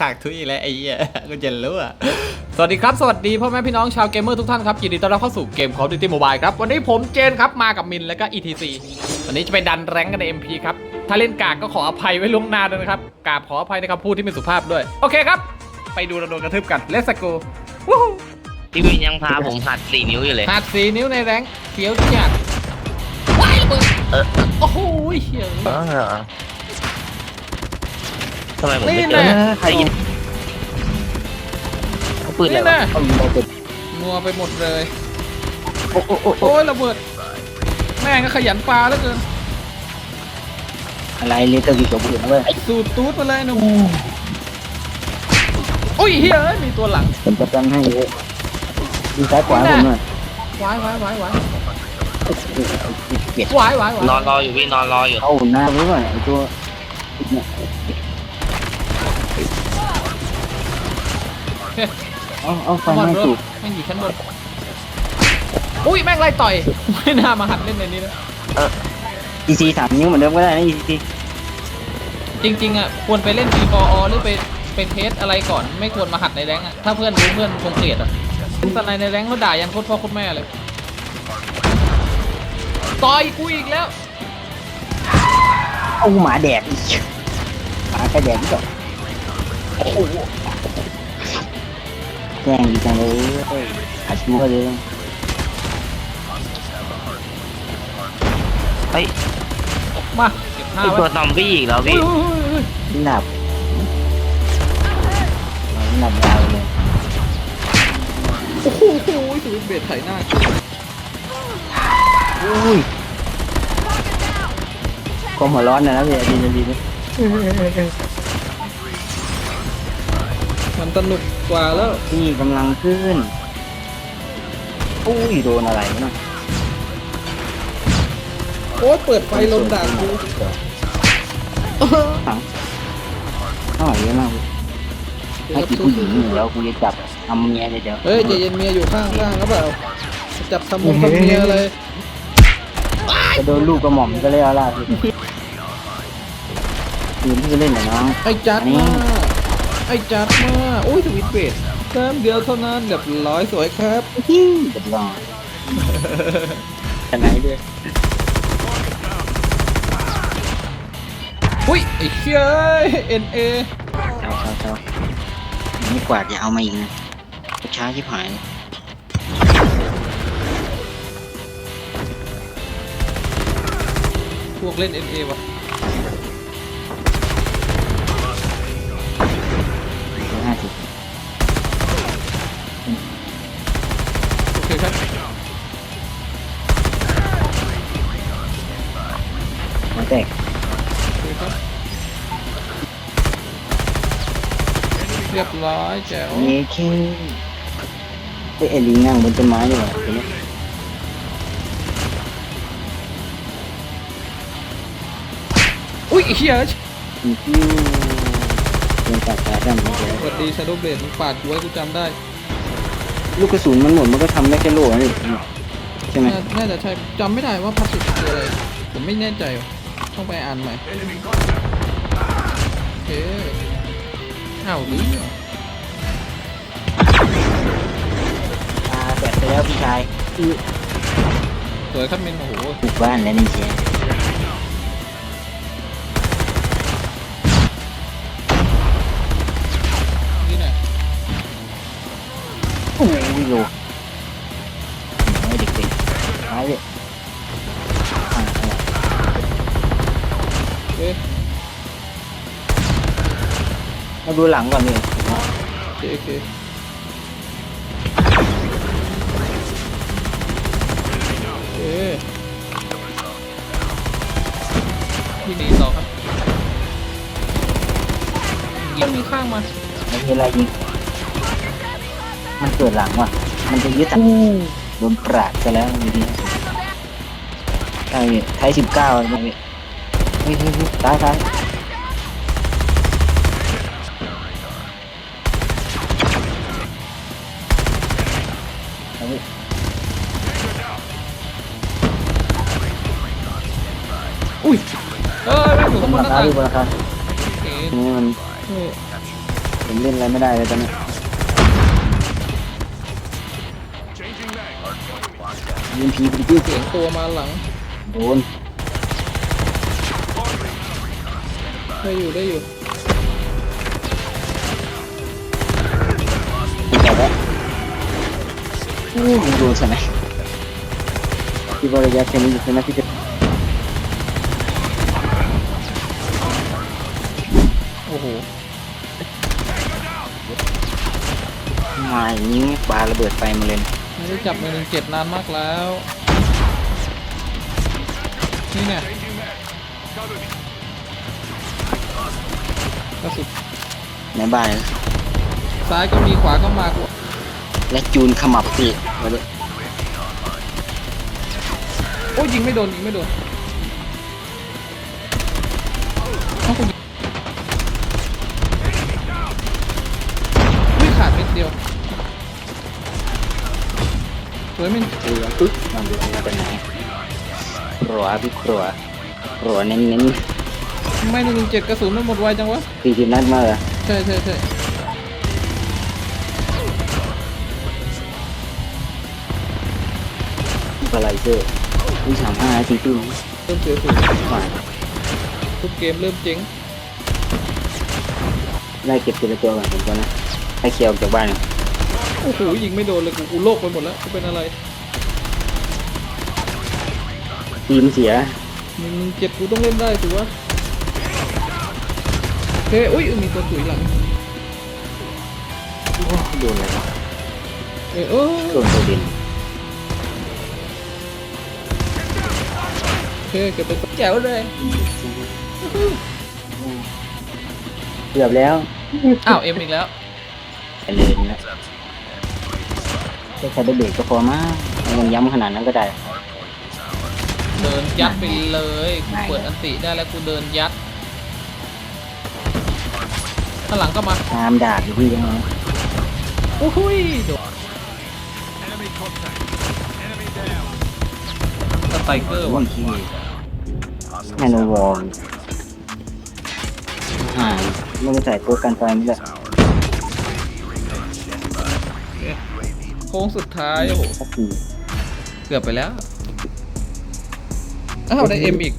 ขากทุยแล้วไอ้เหี้ยก็จะรู้อะสวัสดีครับ สวัสดีพ่อแม่พี่น้องชาวเกมเมอร์ทุกท่านครับยินดีต้อนรับเข้าสู่เกม Call of Duty Mobile ครับ วันนี้ผมเจนครับมากับมินแล้วก็ ETC วันนี้จะไปดันแรงกันใน MP ครับ ถ้าเล่นกากก็ขออภัยไว้ล่วงหน้าด้วยนะครับกราบขออภัยในคำพูดที่ไม่สุภาพด้วย โอเคครับ ไปดูเราโดนกระทืบกัน Let's go วู้ฮู้พี่วินยังพาผมหัดสี่นิ้วอยู่เลย หัดสีนิ้วในแรงเขียวจัดว้ายระเบิดเออ โอ้โหเหี้ย เออทำไมผมไม่นี่เจอแน่ ใครยิงเขาปืนอะไรนี่วะแน่เอาเราไปนัวไปหมดเลย โอ้โอ้โอ้โอ้โอ้ยระเบิด แม่งก็ขยันปลาแล้วเกิน อะไรเลเตอร์กี่ตัวอื่นนะเว้ยสูดตูดมาเลยหนุ่มอุ้ยเฮ้ยเอ้ยมีตัวหลังผมจะตั้งให้เลยดูซ้ายขวาผมหน่อยวายวายวายวายเบียดวายวายวายนอนรออยู่พี่นอนรออยู่เข้าหน้าไว้ก่อนไอ้ตัวเนี่ย เฮ้ยเอาเอาไฟบอลไม่รถสุกแม่งอยู่ชั้นบนอุ้ยแม่งไล่ต่อย ไม่น่ามาหัดเล่นในนี้เลยอีซีสามนิ้วเหมือนเดิมก็ได้นะอีซีจริงๆอะควรไปเล่น p ี o หรือไปไปเทสอะไรก่อนไม่ควรมาหัดในแรงค์อะถ้าเพื่อนรู้เพื่อนคงเกลียดอะเป็นสไนในแรงค์เขาด่ายันโคตรพ่อโคตรแม่เลยต่อยกูอีกแล้วเอาหมาแดกอีกหมาก็แดกนี่ก่อนโอ้โห แกล้งดีจังเลยอาชูเขาเลยเฮ้ยมาเก็บห้ามีไว้ตัวซอมบี้อีกแล้วอุ้ยพี่อุ้ยอุ้ยอุ้ยหลับหลับยาวเลยโอ้โหสวิตช์เบรดไถหน้าอุ้ยความหัวร้อนนะนะพี่ดีดีดี มันสนุกกว่าแล้วพี่กำลังขึ้น อุ้ยโดนอะไรวะเนาะโอ้ยเปิดไฟลมด่ากูถังเท่าไหร่เยอะมากให้กินผู้หญิงอยู่แล้วกูจะจับทำเมียเดี๋ยวเฮ้ยใจเย็นเมียอยู่ข้างล่างครับเปล่าจับทำมุมทำเมียอะไรจะโดนลูกกระหม่อมก็เลยเอาล่ะพี่คืนที่จะเล่นเหรอน้องไอ้จัดมา ไอ้จัดมาโอ้ยสวิตช์เบรดแต้มเดียวเท่านั้นเรียบร้อยสวยครับฮิ้วเดือดร้อนจะไหนด้วยอุ้ยไอ้เชี่ยเอ็นเอเจ้าเจ้าเจ้าไม่กวาดอย่าเอามาอีกนะช้าชิบหายเลยพวกเล่นเอ็นเอวะ แตกโอเคครับเรียบร้อยแจ๋วเยเคเฮ้ยไอ้ลิงนั่งบนต้นไม้ดีกว่าตัวนี้อุ้ยไอ้เชี่ยฮิ้วเดินตัดตาดำเฉยสวัสดีชาโดว์เบรดมึงปาดกูไว้กูจำได้ ลูกกระสุนมันหมดมันก็ทำได้แค่โล่นี่ใช่ไหมน่าน่าจะใช่จำไม่ได้ว่าพัสดุคืออะไรผมไม่แน่ใจว่ะ ต้องไปอ่านใหม่โอเคอ้าวหรือตาแตกไปแล้วพี่ชายสวยครับเมนโอ้โหปลูกบ้านแล้วนี่เชียนี่ไหนโอ้ยโล มาดูหลังก่อนเลยโอเคโอเคโอเคที่ดีต่อครับยิงมีข้างมาไม่มีอะไรยิงมันเกิดหลังว่ะ มันจะยึดอะโดนปราดไปแล้วดีดีใช่พี่ไทยสิบเก้าเลยพี่เฮ้ยเฮ้ยเฮ้ยตายตาย อุ้ยเออไม่ถูกข้างบนราหน้าคาต่างดูราคาโอเคทีนี้มันเออผมเล่นอะไรไม่ได้เลยตอนนี้ยิงพีไปที่เสียงตัวมาหลังโดนได้อยู่ได้อยู่ติดแอบแล้วอู้หูโดนใช่ไหมที่บริยาแค่นี้ใช่ไหมที่จะ โอ้โหมาอย่างนี้ปาระเบิดไฟมาเลยนะไม่ได้จับมือหนึ่งเจ็ดนานมากแล้ว นี่เนี่ยกระสุนในบ้านเลยซ้ายก็มีขวาก็มากูและจูนขมับตีมาด้วยโอ้ยยิงไม่โดนยิงไม่โดนเอ้ากูยิงอุ้ยขาด เม็ดเดียวสวยแม่งเรือปึ๊บมาดูมาเป็นไหนครัวพี่ครัวครัวเน้นเน้นไม่หนึ่งเจ็ดกระสุนมันหมดไวจังวะสี่สิบนัดมาเหรอใช่ใช่ใช่สไลเซอร์วิ่งสามห้าจริงจริงเริ่มเสียสูงฝ่ายทุกเกมเริ่มเจ๊งไล่เก็บทีละตัวก่อนผมก่อนนะ ให้เคลียร์ออกจากบ้านเนี่ยโอ้โหยิงไม่โดนเลยกูกูโลกไปหมดแล้วกูเป็นอะไรทีมเสียหนึ่งเจ็ดกูต้องเล่นได้สิวะโอเคอุ้ยมีตัวตุ๋ยหลังโอ้โดนอะไรวะเออเออโดนตัวเด่นโอเคเก็บไปแจ๋วเลยเกือบแล้วอ้าวเอ็มอีกแล้ว ไปเลยนะแค่ใช้ได้เบรกก็พอมากไม่ต้องย้ำขนาดนั้นก็ได้ เดินยัดไปเลยกูเปิดอันติได้แล้วกูเดินยัดข้างหลังก็มาตามดาบอยู่พี่ยังไงโอ้โหยโดนสไตรเกอร์วัว่ะนที่แฮนด์วอลหายไม่ได้ใส่ตัวกันไฟไม่ได้โค้งสุดท้ายโอ้โหสักทีเกือบไปแล้ว อ้าวได้เอ็มอีก